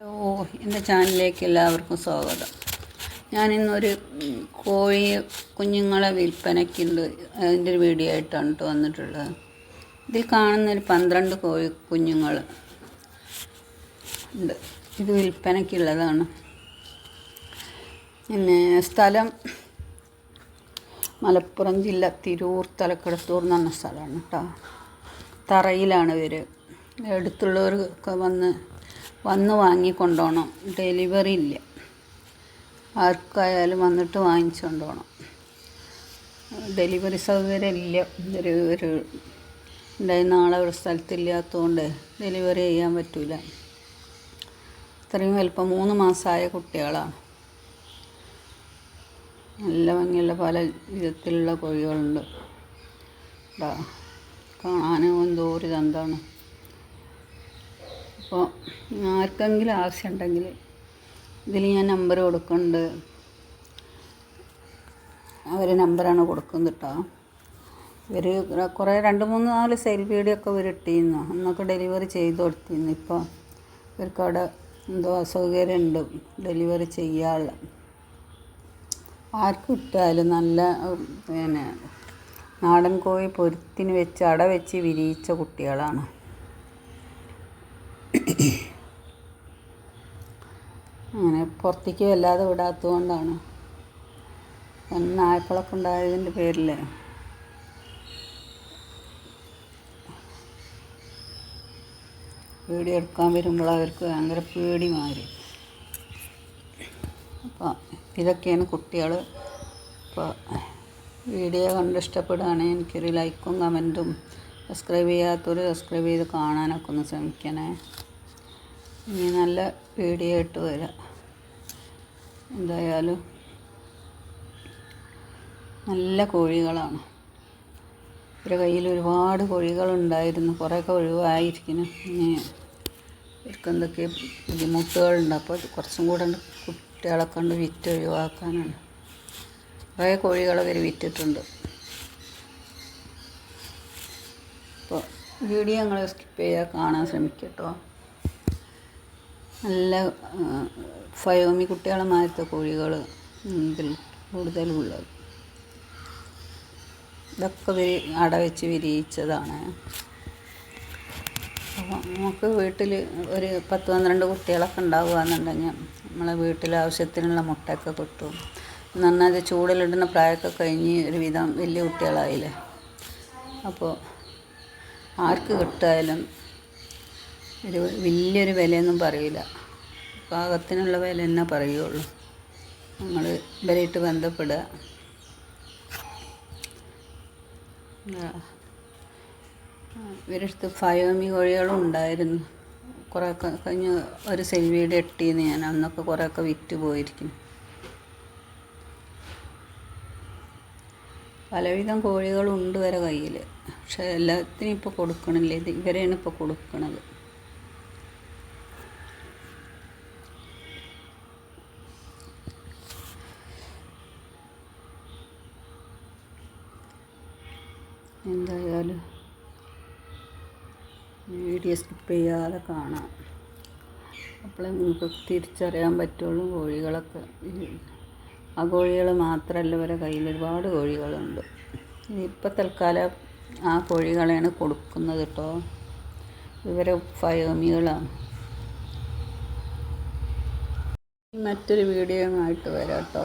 ഓ എന്റെ ചാനലിലേക്ക് എല്ലാവർക്കും സ്വാഗതം. ഞാനിന്നൊരു കോഴി കുഞ്ഞുങ്ങളെ വിൽപ്പനയ്ക്കുണ്ട്. അതിന്റെ ഒരു വീഡിയോ ആയിട്ടാണ് കേട്ടോ വന്നിട്ടുള്ളത്. ഇതിൽ കാണുന്ന ഒരു പന്ത്രണ്ട് കോഴി കുഞ്ഞുങ്ങൾ ഉണ്ട്. ഇത് വിൽപ്പനയ്ക്കുള്ളതാണ്. പിന്നെ സ്ഥലം മലപ്പുറം ജില്ല തിരൂർ തലക്കടത്തൂർ എന്ന് പറഞ്ഞ സ്ഥലമാണ് കേട്ടോ തറയിലാണ് ഇവർ അടുത്തുള്ളവർക്ക് വന്ന് വന്ന് വാങ്ങിക്കൊണ്ടുപോകണം ഡെലിവറി ഇല്ല. ആർക്കായാലും വന്നിട്ട് വാങ്ങിച്ചുകൊണ്ടുപോകണം ഡെലിവറി സൗകര്യം ഇല്ല. ഒരു ഒരു ഉണ്ടായി നാളെ ഒരു സ്ഥലത്തില്ലാത്തതുകൊണ്ട് ഡെലിവറി ചെയ്യാൻ പറ്റില്ല ഇത്രയും വലിപ്പം മൂന്ന് മാസമായ കുട്ടികളാണ് നല്ല ഭംഗിയുള്ള പല വിധത്തിലുള്ള കോഴികളുണ്ട്. കാണാനും എന്തോ ഒരു ഇതെന്താണ്. അപ്പോൾ ആർക്കെങ്കിലും ആവശ്യമുണ്ടെങ്കിൽ ഇതിൽ ഞാൻ നമ്പർ കൊടുക്കുന്നുണ്ട്. അവർ നമ്പറാണ് കൊടുക്കുന്നത് കേട്ടോ. ഇവർ കുറേ രണ്ട് മൂന്ന് നാല് സെയിൽ വീഡിയോ ഒക്കെ ഇട്ടിരുന്നു. അന്നൊക്കെ ഡെലിവറി ചെയ്ത് കൊടുത്തിരുന്നു. ഇപ്പോൾ ഇവർക്ക് അവിടെ എന്തോ അസൗകര്യമുണ്ട് ഡെലിവറി ചെയ്യാനുള്ള ആർക്ക് കിട്ടിയാലും നല്ല പിന്നെ നാടൻ കോഴി പൊരുത്തിന് വെച്ച് അട വെച്ച് വിരിയിച്ച കുട്ടികളാണ്. അങ്ങനെ പുറത്തേക്ക് വല്ലാതെ വിടാത്തത് കൊണ്ടാണ്. നായ്ക്കളൊക്കെ ഉണ്ടായതിന്റെ പേരിൽ വീഡിയോ എടുക്കാൻ വരുമ്പോൾ അവർക്ക് ഭയങ്കര പേടി മാറി അപ്പോൾ ഇതൊക്കെയാണ് കുട്ടികൾ അപ്പോൾ വീഡിയോ കണ്ട് ഇഷ്ടപ്പെടുകയാണെങ്കിൽ എനിക്കൊരു ലൈക്കും കമന്റും സബ്സ്ക്രൈബ് ചെയ്യാത്തവർ സബ്സ്ക്രൈബ് ചെയ്ത് കാണാനൊക്കെ ഒന്ന് ശ്രമിക്കണേ. ഇനി നല്ല വീഡിയോ ഇട്ട് വരാം. എന്തായാലും നല്ല കോഴികളാണ്. ഇവരുടെ കയ്യിൽ ഒരുപാട് കോഴികളുണ്ടായിരുന്നു. കുറേയൊക്കെ ഒഴിവായിരിക്കുന്നു. ഇനി ഇവർക്ക് എന്തൊക്കെ ബുദ്ധിമുട്ടുകളുണ്ട്? അപ്പോൾ കുറച്ചും കൂടെ ഉണ്ട് കുട്ടികളെ കൊണ്ട് വിറ്റ് ഒഴിവാക്കാനാണ്. കുറേ കോഴികളെ ഇവർ വിറ്റിട്ടുണ്ട്. അപ്പോൾ വീഡിയോ ഞങ്ങൾ സ്കിപ്പ് ചെയ്യാൻ കാണാൻ ശ്രമിക്കട്ടോ. നല്ല ഫയോമി കുട്ടികളെ മാറ്റ കോഴികൾ ഇതിൽ കൂടുതലുള്ളത്. ഇതൊക്കെ വിരി അട വെച്ച് വിരിയിച്ചതാണ്. അപ്പോൾ നമുക്ക് വീട്ടിൽ ഒരു പത്ത് പന്ത്രണ്ട് കുട്ടികളൊക്കെ ഉണ്ടാവുകയെന്നുണ്ടെങ്കിൽ നമ്മളെ വീട്ടിൽ ആവശ്യത്തിനുള്ള മുട്ടയൊക്കെ കിട്ടും. എന്ന് പറഞ്ഞാൽ അത് ചൂടിലിടുന്ന പ്രായമൊക്കെ കഴിഞ്ഞ് ഒരുവിധം വലിയ കുട്ടികളായില്ലേ. അപ്പോൾ ആർക്ക് കിട്ടായാലും ഒരു വലിയൊരു വിലയൊന്നും പറയില്ല പാകത്തിനുള്ള വില തന്നെ പറയുള്ളൂ. നമ്മൾ ഇവരായിട്ട് ബന്ധപ്പെടുക. ഇവരടുത്ത് ഫയോമി കോഴികളും ഉണ്ടായിരുന്നു കുറേയൊക്കെ കഴിഞ്ഞ് ഒരു സെൽവിയുടെ എട്ടിന്ന് ഞാൻ അന്നൊക്കെ കുറേയൊക്കെ വിറ്റ് പോയിരിക്കും പലവിധം കോഴികളുണ്ട് വരെ കയ്യിൽ പക്ഷെ എല്ലാത്തിനും ഇപ്പോൾ കൊടുക്കണില്ല. ഇത് ഇവരെയാണ് ഇപ്പോൾ കൊടുക്കണത്. എന്തായാലും വീഡിയോ സ്കിപ്പ് ചെയ്യാതെ കാണാം. അപ്പോഴേ നിങ്ങൾക്ക് തിരിച്ചറിയാൻ പറ്റുള്ളൂ കോഴികളൊക്കെ. ആ കോഴികൾ മാത്രമല്ല ഇവരെ കയ്യിൽ ഒരുപാട് കോഴികളുണ്ട്. ഇപ്പം തൽക്കാലം ആ കോഴികളെയാണ് കൊടുക്കുന്നത് കേട്ടോ ഇവരെ ഫയോമികളാണ്. മറ്റൊരു വീഡിയോ ആയിട്ട് വരാം കേട്ടോ